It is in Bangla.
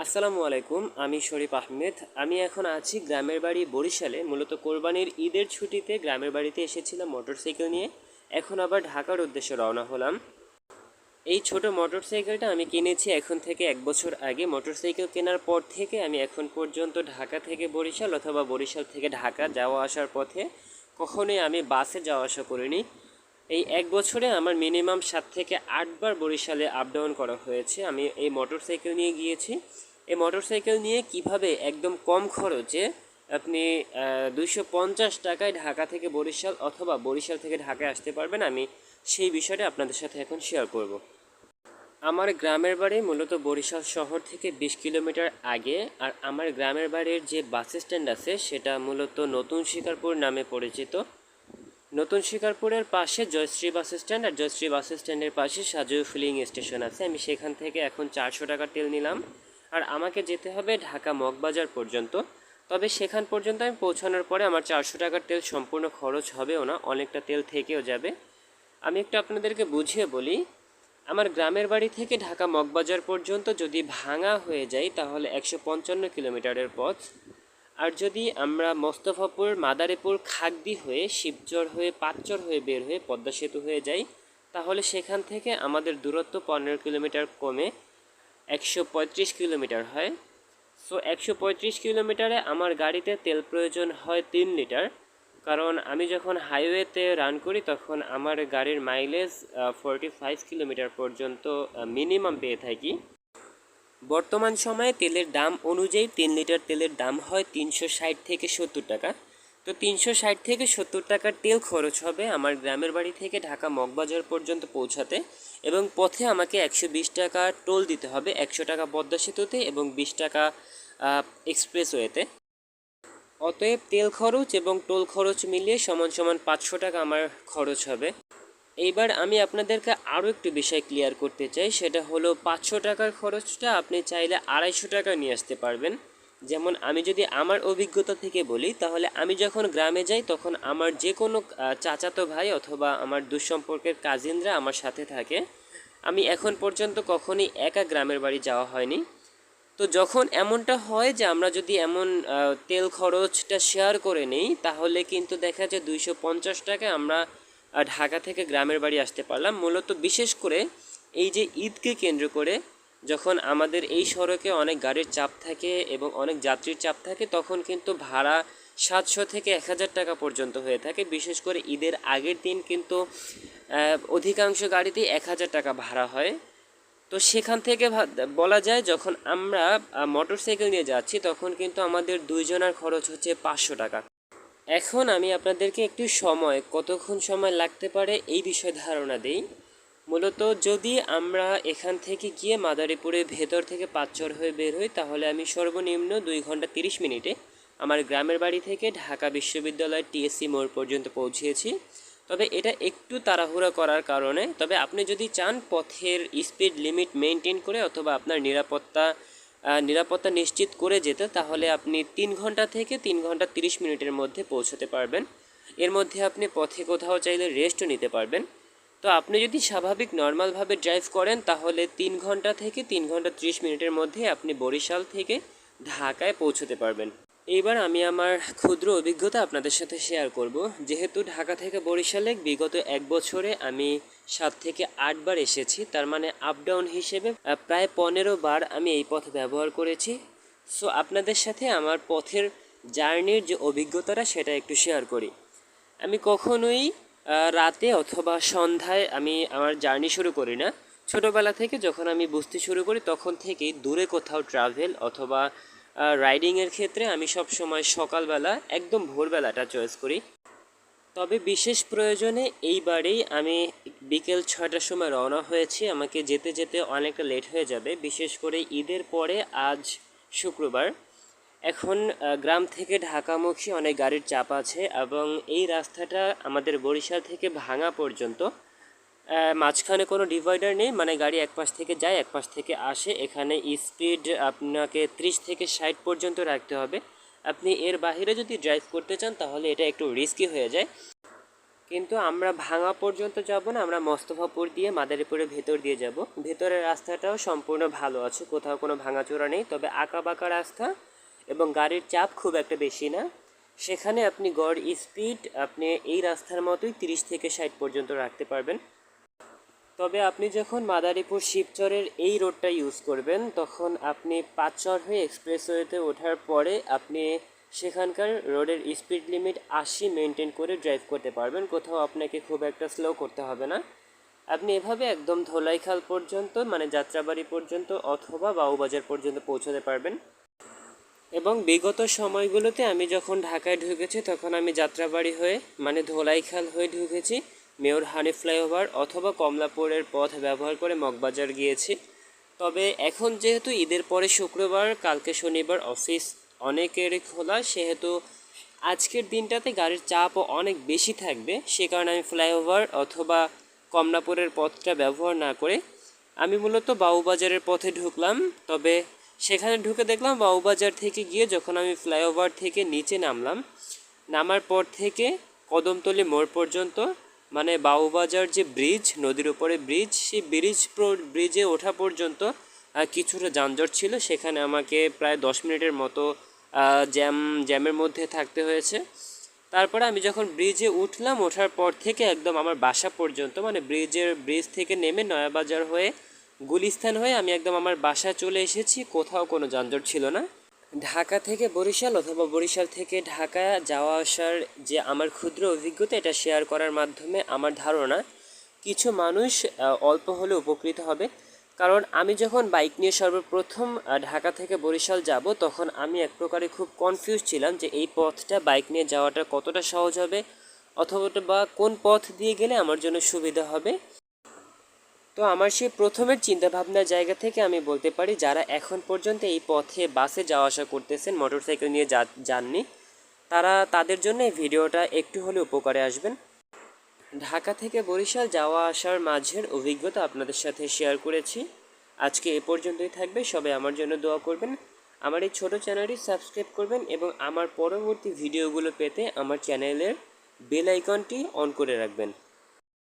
আসসালামু আলাইকুম, আমি শরীফ আহমেদ। আমি এখন আছি গ্রামের বাড়ি বরিশালে। মূলত কোরবানির ঈদের ছুটিতে গ্রামের বাড়িতে এসেছিলাম মোটরসাইকেল নিয়ে। এখন আবার ঢাকার উদ্দেশ্যে রওনা হলাম। এই ছোট মোটরসাইকেলটা আমি কিনেছি এখন থেকে এক বছর আগে। মোটরসাইকেল কেনার পর থেকে আমি এখন পর্যন্ত ঢাকা থেকে বরিশাল অথবা বরিশাল থেকে ঢাকা যাওয়া আসার পথে কখনোই আমি বাসে যাওয়া আসা করিনি। এই এক বছরে আমার মিনিমাম সাত থেকে আটবার বরিশালে আপ ডাউন করা হয়েছে। আমি এই মোটরসাইকেল নিয়ে গিয়েছি। এই মোটরসাইকেল নিয়ে কীভাবে একদম কম খরচে আপনি দুইশো পঞ্চাশ টাকায় ঢাকা থেকে বরিশাল অথবা বরিশাল থেকে ঢাকায় আসতে পারবেন, আমি সেই বিষয়টা আপনাদের সাথে এখন শেয়ার করব। আমার গ্রামের বাড়ি মূলত বরিশাল শহর থেকে বিশ কিলোমিটার আগে, আর আমার গ্রামের বাড়ির যে বাস স্ট্যান্ড আছে, সেটা মূলত নতুন শিকারপুর নামে পরিচিত। নতুন শিকারপুরের পাশে জয়শ্রী বাস স্ট্যান্ড আর জয়শ্রী বাস স্ট্যান্ডের পাশে সাজু ফিলিং স্টেশন আছে। আমি সেখান থেকে এখন চারশো টাকার তেল নিলাম। আর আমাকে যেতে হবে ঢাকা মগবাজার পর্যন্ত। তবে সেখান পর্যন্ত আমি পৌঁছানোর পরে আমার চারশো টাকার তেল সম্পূর্ণ খরচ হবেও না, অনেকটা তেল থেকেও যাবে। আমি একটু আপনাদেরকে বুঝিয়ে বলি, আমার গ্রামের বাড়ি থেকে ঢাকা মগবাজার পর্যন্ত যদি ভাঙা হয়ে যায় তাহলে একশো পঞ্চান্ন কিলোমিটারের পথ। আর যদি আমরা মোস্তফাপুর মাদারীপুর খাগদি হয়ে, শিবচর হয়ে, পাঁচচর হয়ে বের হয়ে পদ্মা সেতু হয়ে যাই, তাহলে সেখান থেকে আমাদের দূরত্ব পনেরো কিলোমিটার কমে একশো পঁয়ত্রিশ কিলোমিটার হয়। সো একশো পঁয়ত্রিশ কিলোমিটারে আমার গাড়িতে তেল প্রয়োজন হয় তিন লিটার। কারণ আমি যখন হাইওয়েতে রান করি, তখন আমার গাড়ির মাইলেজ ফোরটি ফাইভ কিলোমিটার পর্যন্ত মিনিমাম পেয়ে থাকি। বর্তমান সময়ে তেলের দাম অনুযায়ী তিন লিটার তেলের দাম হয় তিনশো ষাট থেকে সত্তর টাকা। তো তিনশো ষাট থেকে সত্তর টাকার তেল খরচ হবে আমার গ্রামের বাড়ি থেকে ঢাকা মগবাজার পর্যন্ত পৌঁছাতে এবং পথে আমাকে একশো বিশ টাকা টোল দিতে হবে, একশো টাকা পদ্মা সেতুতে এবং বিশ টাকা এক্সপ্রেসওয়েতে। অতএব তেল খরচ এবং টোল খরচ মিলিয়ে সমান সমান পাঁচশো টাকা আমার খরচ হবে। এইবার আমি আপনাদেরকে আরও একটু বিষয় ক্লিয়ার করতে চাই, সেটা হলো পাঁচশো টাকার খরচটা আপনি চাইলে আড়াইশো টাকা নিয়ে আসতে পারবেন। যেমন আমি যদি আমার অভিজ্ঞতা থেকে বলি, তাহলে আমি যখন গ্রামে যাই, তখন আমার যে কোনো চাচাতো ভাই অথবা আমার দুঃসম্পর্কের কাজিনরা আমার সাথে থাকে। আমি এখন পর্যন্ত কখনই একা গ্রামের বাড়ি যাওয়া হয়নি। তো যখন এমনটা হয় যে আমরা যদি এমন তেল খরচটা শেয়ার করে নিই, তাহলে কিন্তু দেখা যায় দুইশো পঞ্চাশ টাকায় আমরা ঢাকা থেকে গ্রামের বাড়ি আসতে পারলাম। মূলত বিশেষ করে এই যে ঈদকে কেন্দ্র করে যখন আমাদের এই সড়কে অনেক গাড়ির চাপ থাকে এবং অনেক যাত্রীর চাপ থাকে, তখন কিন্তু ভাড়া সাতশো থেকে এক হাজার টাকা পর্যন্ত হয়ে থাকে। বিশেষ করে ঈদের আগের দিন কিন্তু অধিকাংশ গাড়িতেই এক হাজার টাকা ভাড়া হয়। তো সেখান থেকে বলা যায় যখন আমরা মোটর সাইকেল নিয়ে যাচ্ছি, তখন কিন্তু আমাদের দুইজনের খরচ হচ্ছে পাঁচশো টাকা। এখন আমি আপনাদেরকে একটু সময়, কতক্ষণ সময় লাগতে পারে এই বিষয়ে ধারণা দেই। মূলত যদি আমরা এখান থেকে গিয়ে মাদারীপুরে ভেতর থেকে পাঁচচর হয়ে বের হই, তাহলে আমি সর্বনিম্ন দুই ঘণ্টা তিরিশ মিনিটে আমার গ্রামের বাড়ি থেকে ঢাকা বিশ্ববিদ্যালয় টিএসসি মোড় পর্যন্ত পৌঁছিয়েছি তবে এটা একটু তাড়াহুড়া করার কারণে, তবে আপনি যদি চান পথের স্পিড লিমিট মেনটেন করে অথবা আপনার নিরাপত্তা নিরাপত্তা নিশ্চিত করে যেতে, তাহলে আপনি তিন ঘণ্টা থেকে তিন ঘণ্টা তিরিশ মিনিটের মধ্যে পৌঁছতে পারবেন। এর মধ্যে আপনি পথে কোথাও চাইলে রেস্টও নিতে পারবেন। তো আপনি যদি স্বাভাবিক নর্মালভাবে ড্রাইভ করেন, তাহলে তিন ঘণ্টা থেকে তিন ঘণ্টা ত্রিশ মিনিটের মধ্যে আপনি বরিশাল থেকে ঢাকায় পৌঁছতে পারবেন। এইবার আমি আমার ক্ষুদ্র অভিজ্ঞতা আপনাদের সাথে শেয়ার করব। যেহেতু ঢাকা থেকে বরিশালে বিগত এক বছরে আমি সাত থেকে আটবার এসেছি, তার মানে আপ ডাউন হিসেবে প্রায় পনেরো বার আমি এই পথ ব্যবহার করেছি। সো আপনাদের সাথে আমার পথের জার্নির যে অভিজ্ঞতাটা, সেটা একটু শেয়ার করি। আমি কখনোই রাতে অথবা সন্ধ্যায় আমি আমার জার্নি শুরু করি না। ছোটোবেলা থেকে যখন আমি বুঝতে শুরু করি, তখন থেকেই দূরে কোথাও ট্রাভেল অথবা রাইডিংয়ের ক্ষেত্রে আমি সব সময় সকালবেলা, একদম ভোরবেলাটা চয়েস করি। তবে বিশেষ প্রয়োজনে এইবারেই আমি বিকেল ছয়টার সময় রওনা হয়েছি। আমাকে যেতে যেতে অনেকটা লেট হয়ে যাবে। বিশেষ করে ঈদের পরে আজ শুক্রবার। এখন গ্রাম থেকে ঢাকামুখী অনেক গাড়ির চাপ আছে এবং এই রাস্তাটা আমাদের বরিশাল থেকে ভাঙা পর্যন্ত। মাঝখানে কোনো ডিভাইডার নেই মানে গাড়ি এক পাশ থেকে যায়, এক পাশ থেকে আসে। এখানে স্পিড আপনাকে ত্রিশ থেকে ষাট পর্যন্ত রাখতে হবে। আপনি এর বাহিরে যদি ড্রাইভ করতে চান, তাহলে এটা একটু রিস্কি হয়ে যায়। কিন্তু আমরা ভাঙা পর্যন্ত যাব না, আমরা মোস্তফাপুর দিয়ে মাদারীপুরের ভেতর দিয়ে যাব। ভেতরের রাস্তাটাও সম্পূর্ণ ভালো আছে, কোথাও কোনো ভাঙাচোরা নেই। তবে আঁকা বাঁকা রাস্তা এবং গাড়ির চাপ খুব একটা বেশি না। সেখানে আপনি গড় স্পিড আপনি এই রাস্তার মতোই তিরিশ থেকে ষাট পর্যন্ত রাখতে পারবেন। তবে আপনি যখন মাদারীপুর শিবচরের এই রোডটা ইউজ করবেন, তখন আপনি পাঁচচর হয়ে এক্সপ্রেসওয়েতে ওঠার পরে আপনি সেখানকার রোডের স্পিড লিমিট আশি মেনটেন করে ড্রাইভ করতে পারবেন। কোথাও আপনাকে খুব একটা স্লো করতে হবে না। আপনি এভাবে একদম ধোলাইখাল পর্যন্ত মানে যাত্রাবাড়ি পর্যন্ত অথবা বাউবাজার পর্যন্ত পৌঁছতে পারবেন। এবং বিগত সময়গুলোতে আমি যখন ঢাকায় ঢুকেছি, তখন আমি যাত্রাবাড়ি হয়ে মানে ধোলাইখাল হয়ে ঢুকেছি। মেয়র হানি ফ্লাইওভার অথবা কমলাপুরের পথ ব্যবহার করে মগবাজার গিয়েছি। তবে এখন যেহেতু ঈদের পরে শুক্রবার, কালকে শনিবার অফিস অনেকেরই খোলা, সেহেতু আজকের দিনটাতে গাড়ির চাপও অনেক বেশি থাকবে। সে কারণে আমি ফ্লাইওভার অথবা কমলাপুরের পথটা ব্যবহার না করে আমি মূলত বাউবাজারের পথে ঢুকলাম। তবে সেখানে ঢুকে দেখলাম বাউবাজার থেকে গিয়ে যখন আমি ফ্লাইওভার থেকে নিচে নামলাম, নামার পর থেকে কদমতলি মোড় পর্যন্ত মানে বাউবাজার যে ব্রিজ, নদীর উপরে ব্রিজ, সেই ব্রিজ ব্রিজে ওঠা পর্যন্ত কিছুটা যানজট ছিল। সেখানে আমাকে প্রায় দশ মিনিটের মতো জ্যাম, জ্যামের মধ্যে থাকতে হয়েছে। তারপরে আমি যখন ব্রিজে উঠলাম, ওঠার পর থেকে একদম আমার বাসা পর্যন্ত মানে ব্রিজের, ব্রিজ থেকে নেমে নয়াবাজার হয়ে, গুলিস্তান হয়ে আমি একদম আমার বাসায় চলে এসেছি। কোথাও কোনো যানজট ছিল না। ঢাকা থেকে বরিশাল অথবা বরিশাল থেকে ঢাকা যাওয়া আসার যে আমার ক্ষুদ্র অভিজ্ঞতা, এটা শেয়ার করার মাধ্যমে আমার ধারণা কিছু মানুষ অল্প হলে উপকৃত হবে। কারণ আমি যখন বাইক নিয়ে সর্বপ্রথম ঢাকা থেকে বরিশাল যাব, তখন আমি এক প্রকারে খুব কনফিউজ ছিলাম যে এই পথটা বাইক নিয়ে যাওয়াটা কতটা সহজ হবে, অথবা বা কোন পথ দিয়ে গেলে আমার জন্য সুবিধা হবে। তো আমার সেই প্রথমের চিন্তাভাবনার জায়গা থেকে আমি বলতে পারি, যারা এখন পর্যন্ত এই পথে বাসে যাওয়া আসা করতেছেন, মোটরসাইকেল নিয়ে যা, যাননি, তারা, তাদের জন্য এই ভিডিওটা একটু হলে উপকারে আসবেন। ঢাকা থেকে বরিশাল যাওয়া আসার মাঝের অভিজ্ঞতা আপনাদের সাথে শেয়ার করেছি। আজকে এ পর্যন্তই থাকবে, সবাই আমার জন্য দোয়া করবেন। আমার এই ছোটো চ্যানেলটি সাবস্ক্রাইব করবেন এবং আমার পরবর্তী ভিডিওগুলো পেতে আমার চ্যানেলের বেল আইকনটি অন করে রাখবেন।